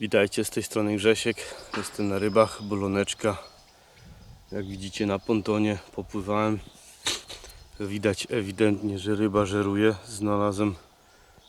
Witajcie, z tej strony Grzesiek. Jestem na rybach, boloneczka. Jak widzicie na pontonie popływałem. Widać ewidentnie, że ryba żeruje. Znalazłem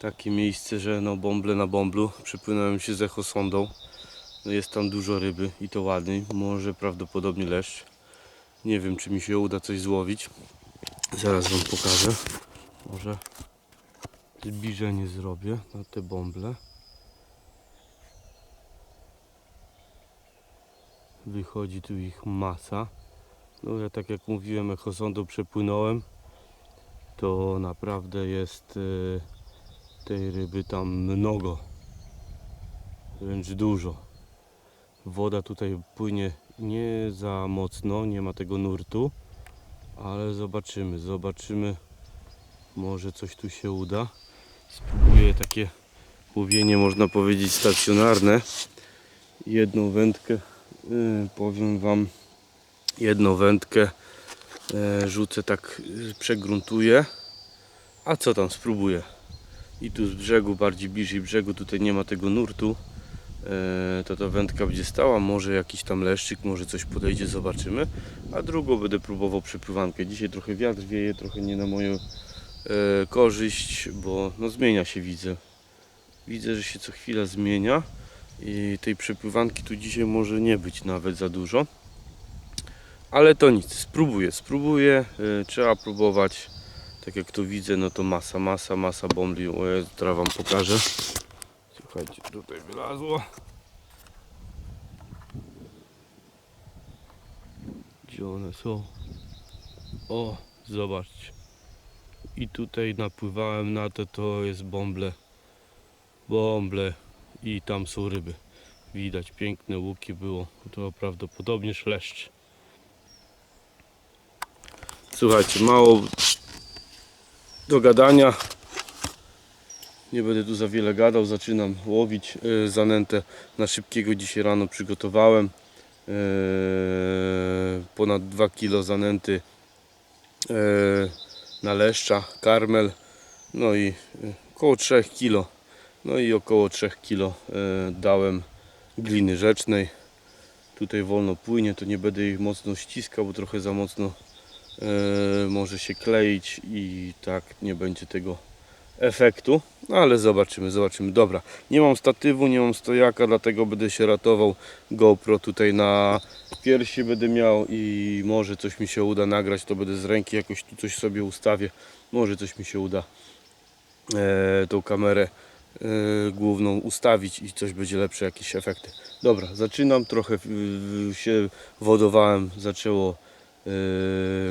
takie miejsce, że no bąble na bąblu. Przypłynąłem się z echosondą. No jest tam dużo ryby i to ładnej. Może prawdopodobnie leszcz. Nie wiem, czy mi się uda coś złowić. Zaraz Wam pokażę. Może zbliżenie zrobię na te bąble. Wychodzi tu ich masa. No ja tak jak mówiłem, echosondą przepłynąłem. To naprawdę jest e, tej ryby tam mnogo. Wręcz dużo. Woda tutaj płynie nie za mocno, nie ma tego nurtu. Ale zobaczymy, zobaczymy. Może coś tu się uda. Spróbuję takie łowienie, można powiedzieć, stacjonarne. Jedną wędkę powiem Wam jedną wędkę yy, rzucę tak yy, przegruntuję. A co tam spróbuję. I tu z brzegu bardziej bliżej brzegu tutaj nie ma tego nurtu. To ta wędka będzie stała może jakiś tam leszczyk może coś podejdzie zobaczymy. A drugą będę próbował przepływankę. Dzisiaj trochę wiatr wieje trochę nie na moją korzyść bo no zmienia się widzę. Widzę że się co chwila zmienia i tej przepływanki tu dzisiaj może nie być nawet za dużo. Ale to nic, spróbuję, spróbuję. Yy, trzeba próbować. Tak jak tu widzę, no to masa, masa, masa bombli. O Jezu, teraz wam pokażę. Słuchajcie, tutaj wylazło. Gdzie one są? O, zobaczcie. I tutaj napływałem na to, to jest bąble. Bąble i tam są ryby. Widać piękne łuki było. To prawdopodobnie szleszcz. Słuchajcie, mało do gadania. Nie będę tu za wiele gadał. Zaczynam łowić yy, zanętę na szybkiego dzisiaj rano przygotowałem. Yy, ponad 2 kg zanęty yy, na leszcza, karmel. No i około 3 kg no i około 3 kg dałem gliny rzecznej. Tutaj wolno płynie, to nie będę ich mocno ściskał, bo trochę za mocno e, może się kleić i tak nie będzie tego efektu. No ale zobaczymy, zobaczymy. Dobra, nie mam statywu, nie mam stojaka, dlatego będę się ratował GoPro tutaj na piersi będę miał i może coś mi się uda nagrać, to będę z ręki jakoś tu coś sobie ustawię. Może coś mi się uda e, tą kamerę główną ustawić i coś będzie lepsze, jakieś efekty. Dobra, zaczynam, trochę się wodowałem, zaczęło yy,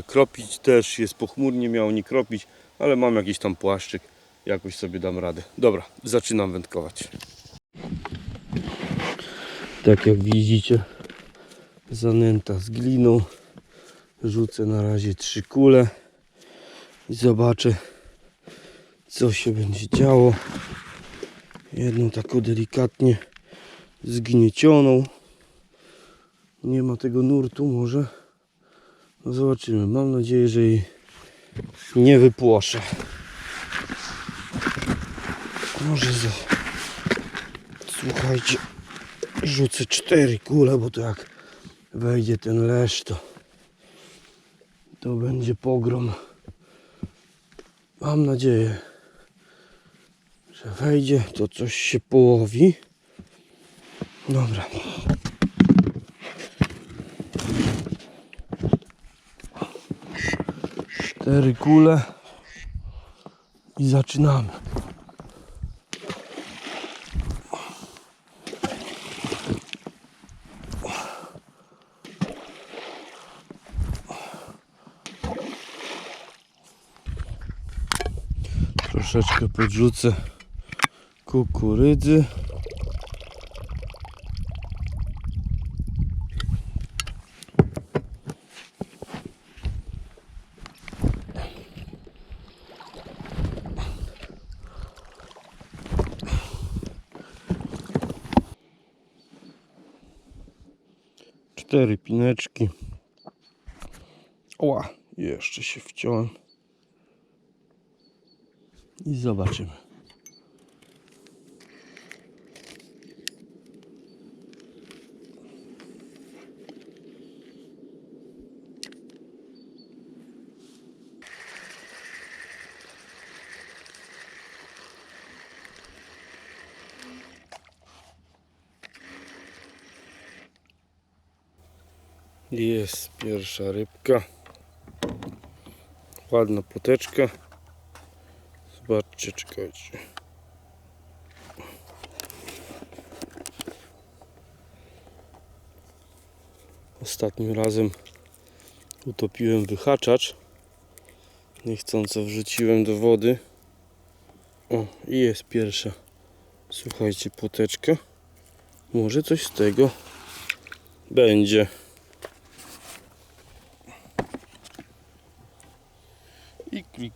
kropić też, jest pochmurnie, miało nie kropić, ale mam jakiś tam płaszczyk, jakoś sobie dam radę. Dobra, zaczynam wędkować. Tak jak widzicie, zanęta z gliną. Rzucę na razie trzy kule i zobaczę, co się będzie działo jedną taką delikatnie zgniecioną. Nie ma tego nurtu może? No zobaczymy. Mam nadzieję, że jej nie wypłoszę. Może za... słuchajcie rzucę cztery kule bo to jak wejdzie ten leszcz to to będzie pogrom. Mam nadzieję że wejdzie, to coś się połowi. Dobra. Cztery kule i zaczynamy. Troszeczkę podrzucę kukurydzy. Cztery pineczki. Oła, jeszcze się wciąłem. I zobaczymy. Jest pierwsza rybka. Ładna poteczka. Zobaczcie, czekajcie. Ostatnim razem utopiłem wyhaczacz. Niechcąco wrzuciłem do wody. O, i jest pierwsza. Słuchajcie, poteczka. Może coś z tego będzie.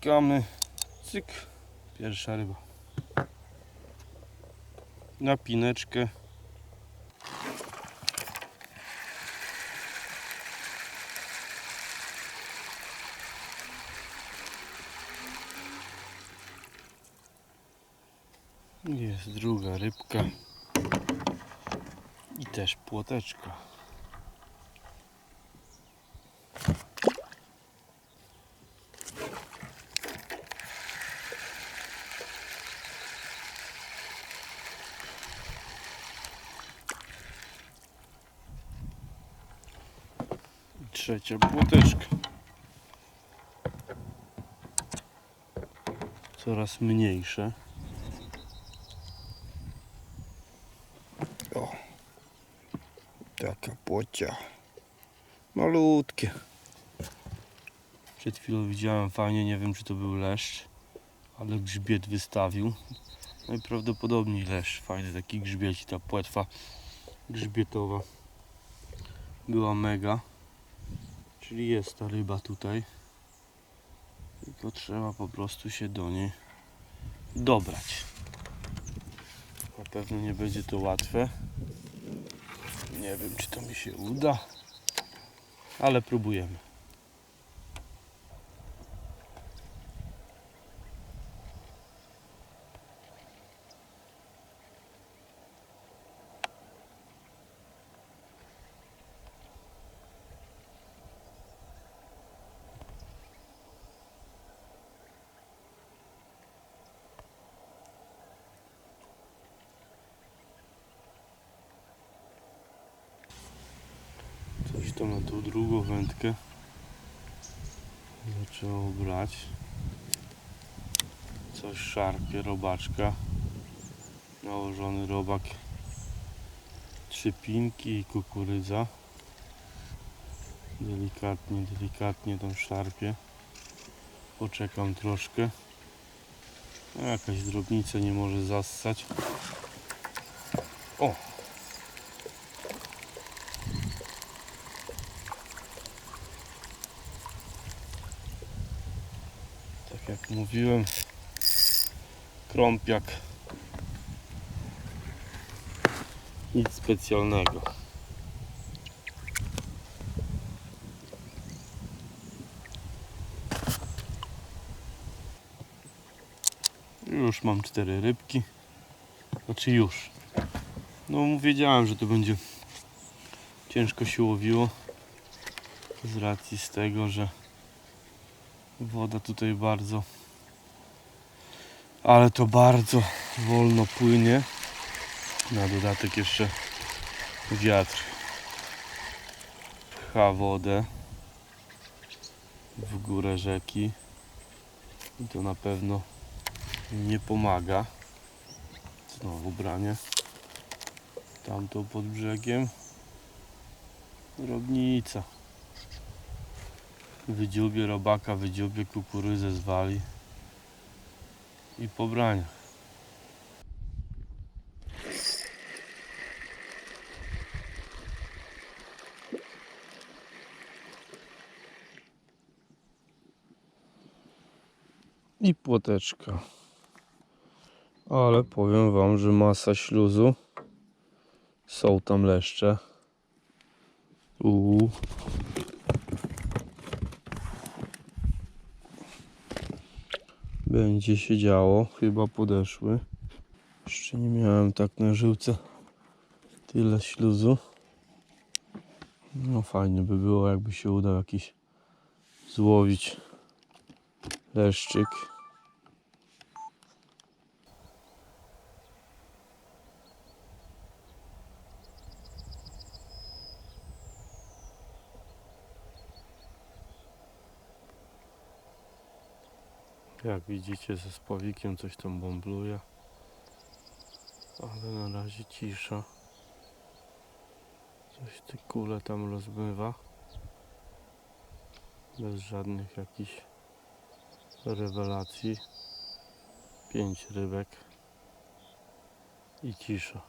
I klikamy. Cyk. Pierwsza ryba. Na pineczkę. Jest druga rybka. I też płoteczka. Trzecia płoteczka. Coraz mniejsze. O, taka płocia. Malutkie. Przed chwilą widziałem fajnie, nie wiem czy to był leszcz, ale grzbiet wystawił. Najprawdopodobniej leszcz, fajny taki grzbiet i ta płetwa grzbietowa była mega. Czyli jest ta ryba tutaj. Tylko trzeba po prostu się do niej dobrać. Na pewno nie będzie to łatwe. Nie wiem, czy to mi się uda, ale próbujemy. Coś to na tą drugą wędkę zaczęło brać. Coś szarpie, robaczka. Nałożony robak. Trzy pinki i kukurydza. Delikatnie, delikatnie tam szarpie. Poczekam troszkę. No, jakaś drobnica nie może zassać. Jak mówiłem, krąpiak. Nic specjalnego. Już mam cztery rybki. Znaczy już. No wiedziałem, że to będzie ciężko się łowiło. Z racji z tego, że Woda tutaj bardzo, ale to bardzo wolno płynie. Na dodatek jeszcze wiatr pcha wodę w górę rzeki. I to na pewno nie pomaga. Znowu branie tamtą pod brzegiem. Drobnica. Wydziubie robaka, wydziubie kukurydzę zwali i po braniach. I płoteczka. Ale powiem wam, że masa śluzu. Są tam leszcze. Uuu. Będzie się działo, chyba podeszły. Jeszcze nie miałem tak na żyłce tyle śluzu. No fajnie by było, jakby się udał jakiś złowić leszczyk. Jak widzicie ze spławikiem coś tam bąbluje. Ale na razie cisza. Coś te kule tam rozmywa. Bez żadnych jakichś rewelacji. Pięć rybek. I cisza.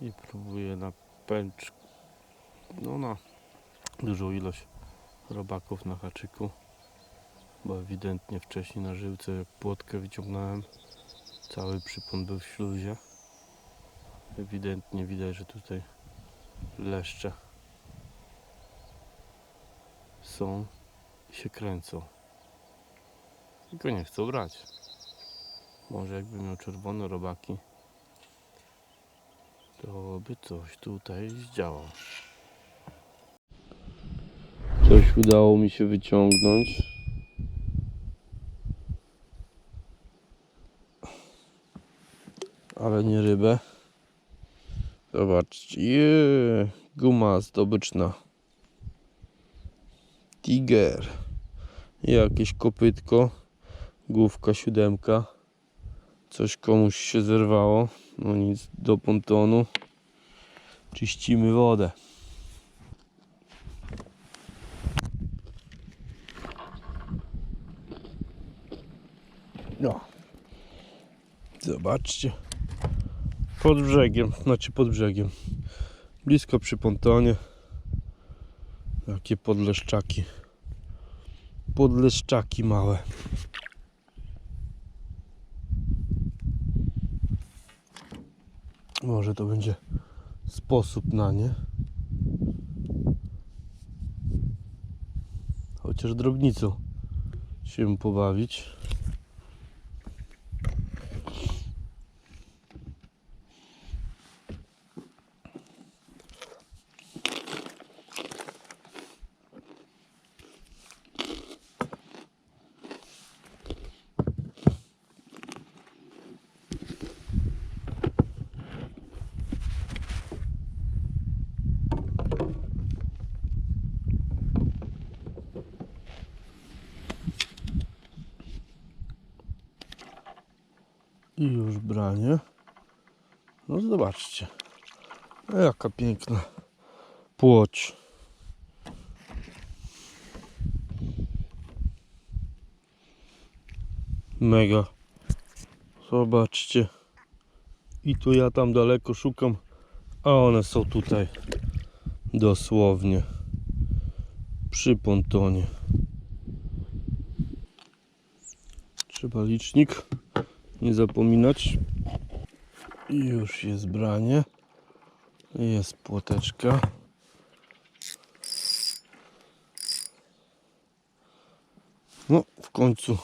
I próbuję na pęcz. No na dużą ilość robaków na haczyku. Bo ewidentnie wcześniej na żyłce jak płotkę wyciągnąłem. Cały przypon był w śluzie. Ewidentnie widać, że tutaj leszcze są i się kręcą. Tylko nie chcą brać. Może jakby miał czerwone robaki, to by coś tutaj zdziałał. Coś udało mi się wyciągnąć. Ale nie rybę. Zobaczcie. Jee, guma zdobyczna. Tiger. Jakieś kopytko. Główka siódemka. Coś komuś się zerwało. No nic, do pontonu. Czyścimy wodę. No. Zobaczcie. Pod brzegiem, znaczy pod brzegiem. Blisko przy pontonie. Jakie podleszczaki. Podleszczaki małe. Może to będzie sposób na nie. Chociaż drobnicą się pobawić. I już branie. No zobaczcie. Jaka piękna płoć. Mega. Zobaczcie. I tu ja tam daleko szukam, a one są tutaj. Dosłownie. Przy pontonie. Trzeba licznik nie zapominać. Już jest branie. Jest płoteczka. No, w końcu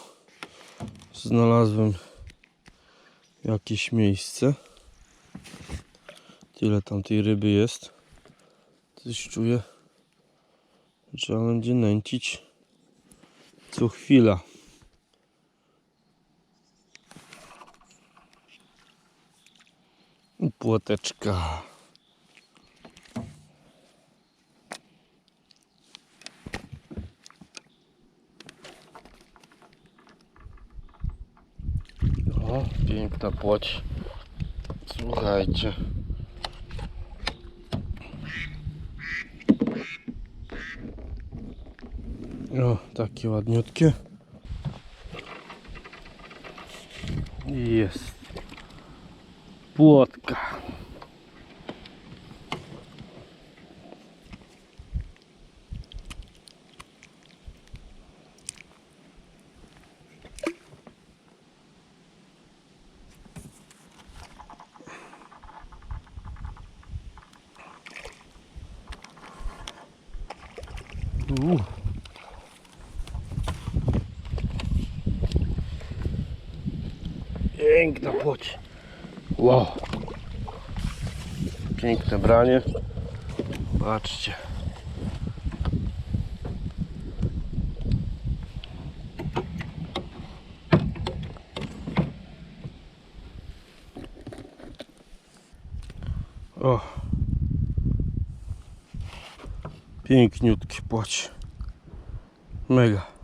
znalazłem jakieś miejsce. Tyle tam tej ryby jest. Coś czuję, trzeba będzie nęcić co chwila. Płoteczka. O, piękna płoć. Słuchajcie. O, takie ładniutkie. Jest. Płotka. Piękna płoć. Wow. Piękne branie. Patrzcie. O. Piękniutki płoć. Mega.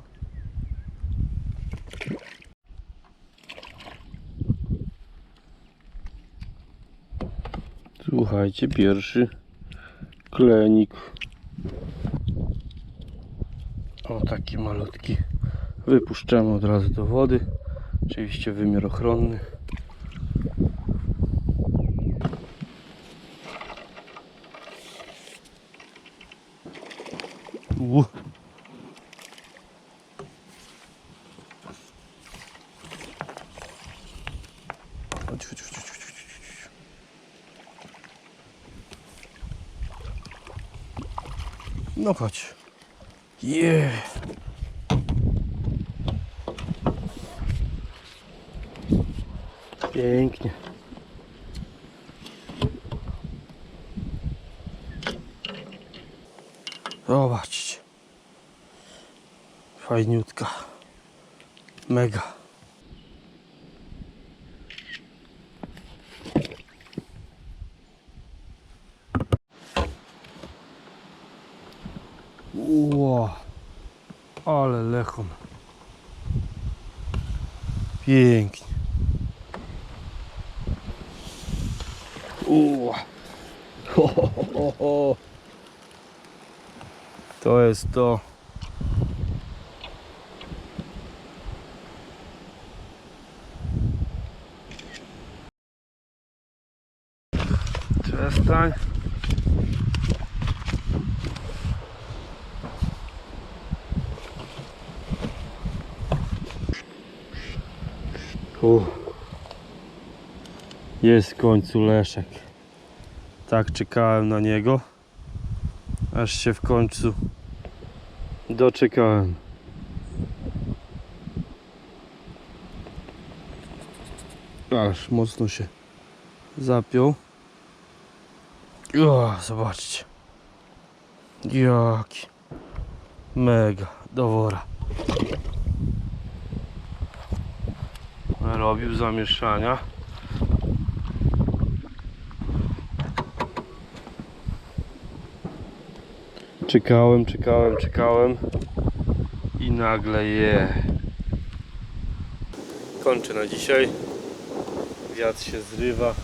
Słuchajcie, pierwszy klenik. O, taki malutki. Wypuszczamy od razu do wody. Oczywiście wymiar ochronny. U. Chodź, chodź, chodź, chodź, chodź, chodź. No chodź. Yeah. Pięknie. Zobaczcie. Fajniutka. Mega. Ło, ale lechon. Pięknie. Ło. Ho, ho, ho, ho. To jest to. Przestań. U. Jest w końcu Leszek. Tak czekałem na niego. Aż się w końcu doczekałem. Aż mocno się zapiął. O, zobaczcie. Jaki. Mega. Dowora. Robił zamieszania. Czekałem, czekałem, czekałem i nagle je. Kończę na dzisiaj. Wiatr się zrywa.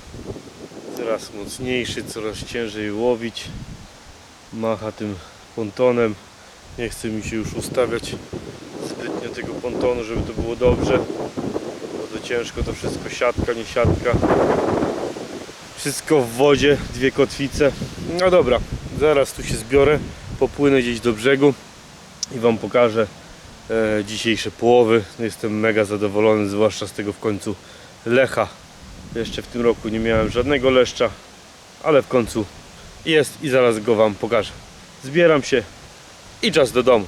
Coraz mocniejszy, coraz ciężej łowić. Macha tym pontonem. Nie chce mi się już ustawiać zbytnio tego pontonu, żeby to było dobrze ciężko to wszystko, siatka, nie siatka. Wszystko w wodzie, dwie kotwice. No dobra, zaraz tu się zbiorę, popłynę gdzieś do brzegu i Wam pokażę e, dzisiejsze połowy. Jestem mega zadowolony, zwłaszcza z tego w końcu lecha. Jeszcze w tym roku nie miałem żadnego leszcza, ale w końcu jest i zaraz go Wam pokażę. Zbieram się i czas do domu.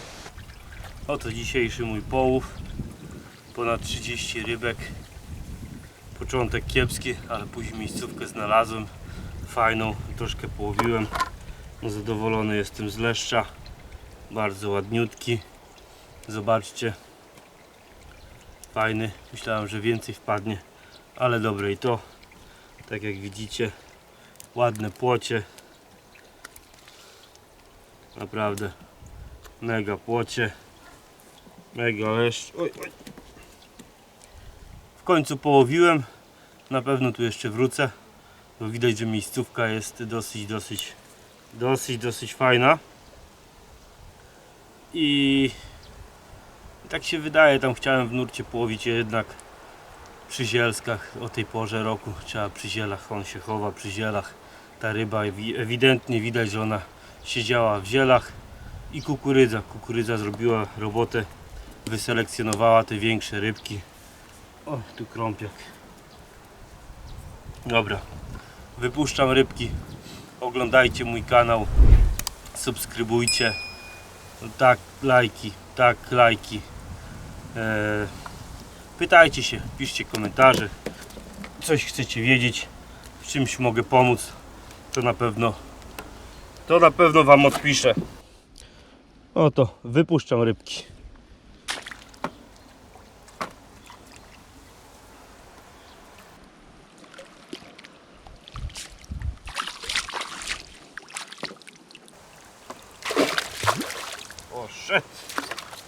Oto dzisiejszy mój połów ponad 30 rybek. Początek kiepski, ale później miejscówkę znalazłem. Fajną, troszkę połowiłem. No, zadowolony jestem z leszcza. Bardzo ładniutki. Zobaczcie. Fajny. Myślałem, że więcej wpadnie, ale dobre i to. Tak jak widzicie, ładne płocie. Naprawdę mega płocie. Mega leszcz. Oj, oj. W końcu połowiłem. Na pewno tu jeszcze wrócę. Bo widać, że miejscówka jest dosyć, dosyć, dosyć, dosyć fajna. I tak się wydaje, tam chciałem w nurcie połowić je jednak przy zielskach o tej porze roku. Trzeba przy zielach, on się chowa przy zielach. Ta ryba ewi- ewidentnie widać, że ona siedziała w zielach. I kukurydza. Kukurydza zrobiła robotę, wyselekcjonowała te większe rybki. O, tu krąpiak. Dobra, wypuszczam rybki. Oglądajcie mój kanał. Subskrybujcie. No tak, lajki, tak, lajki. Eee, pytajcie się, piszcie komentarze. Coś chcecie wiedzieć, w czymś mogę pomóc. To na pewno, to na pewno Wam odpiszę. Oto, wypuszczam rybki.